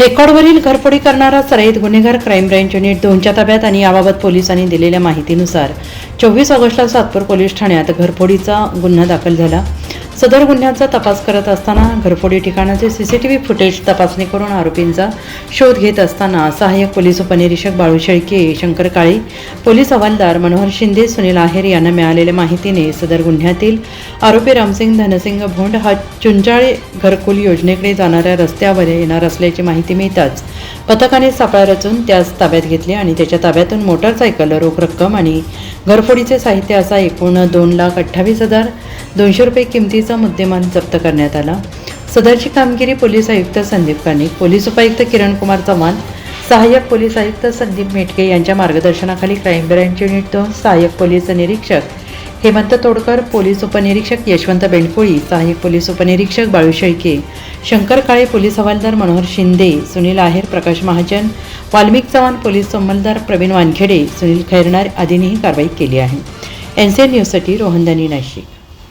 रेकॉर्डवरील घरफोडी करणारा सराईत गुन्हेगार क्राईम ब्रँच युनिट दोनच्या ताब्यात आणि याबाबत पोलिसांनी दिलेल्या माहितीनुसार चोवीस ऑगस्टला सातपूर पोलीस ठाण्यात घरफोडीचा गुन्हा दाखल झाला. सदर गुन्ह्यांचा तपास करत असताना घरफोडी ठिकाणाचे सीसीटीव्ही फुटेज तपासणी करून आरोपींचा शोध घेत असताना सहाय्यक पोलीस उपनिरीक्षक बाळू शेळके शंकर काळे पोलीस हवालदार मनोहर शिंदे सुनील आहेर यांना मिळालेल्या माहितीने सदर गुन्ह्यातील आरोपी रामसिंग धनसिंग भोंड हा चुंचाळे घरकुल योजनेकडे जाणाऱ्या रस्त्यावर येणार असल्याची माहिती मिळताच पथकाने सापळा रचून त्यास ताब्यात घेतले आणि त्याच्या ताब्यातून मोटारसायकल रोख रक्कम आणि घरफोडीचे साहित्य असा एकूण दोन लाख अठ्ठावीस हजार दोनशे रुपये किमतीचा मुद्देमाल जप्त करण्यात आला. सदरची कामगिरी पोलीस आयुक्त संदीप कानिक पोलीस उपायुक्त किरण कुमार चव्हाण सहाय्यक पोलीस आयुक्त संदीप मेटके यांच्या मार्गदर्शनाखाली क्राईम ब्रँच युनिट दोन सहाय्यक पोलीस निरीक्षक हेमंत तोडकर पोलीस उपनिरीक्षक यशवंत बेंडकोळी सहाय्यक पोलीस उपनिरीक्षक बाळू शेळके शंकर काळे पोलीस हवालदार मनोहर शिंदे सुनील आहेर प्रकाश महाजन वाल्मिक चव्हाण पोलीस अंमलदार प्रवीण वानखेडे सुनील खैरणार आदींनीही कारवाई केली आहे. एन सी एन न्यूजसाठी रोहनदानी नाशिक.